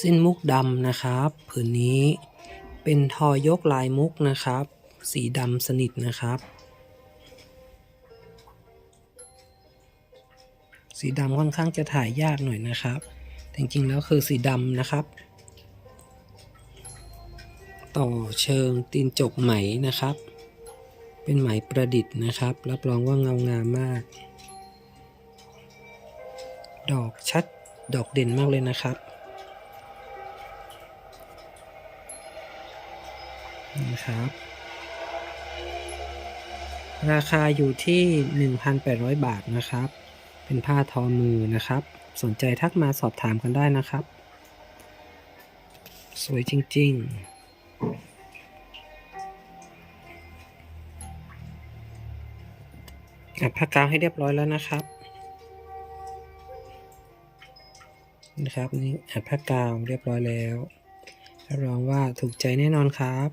สิ้นมุกดำนะครับ ผืนนี้เป็นทอยกลายมุกนะครับ สีดำสนิทนะครับ สีดำค่อนข้างจะถ่ายยากหน่อยนะครับแต่จริงๆแล้วคือสีดำนะครับ ต่อเชิงตีนจกไหมนะครับ เป็นไหมประดิษฐ์นะครับ รับรองว่าเงางามมาก ดอกชัดดอกเด่นมากเลยนะครับ นะครับ ราคาอยู่ที่ 1,800 บาทนะครับ เป็นผ้าทอมือนะครับ สนใจทักมาสอบถามกันได้นะครับ สวยจริง ๆอัดผ้ากาวให้เรียบร้อยแล้วนะครับ นะครับนี่อัดผ้ากาวเรียบร้อยแล้วรับรองว่าถูกใจแน่นอนครับ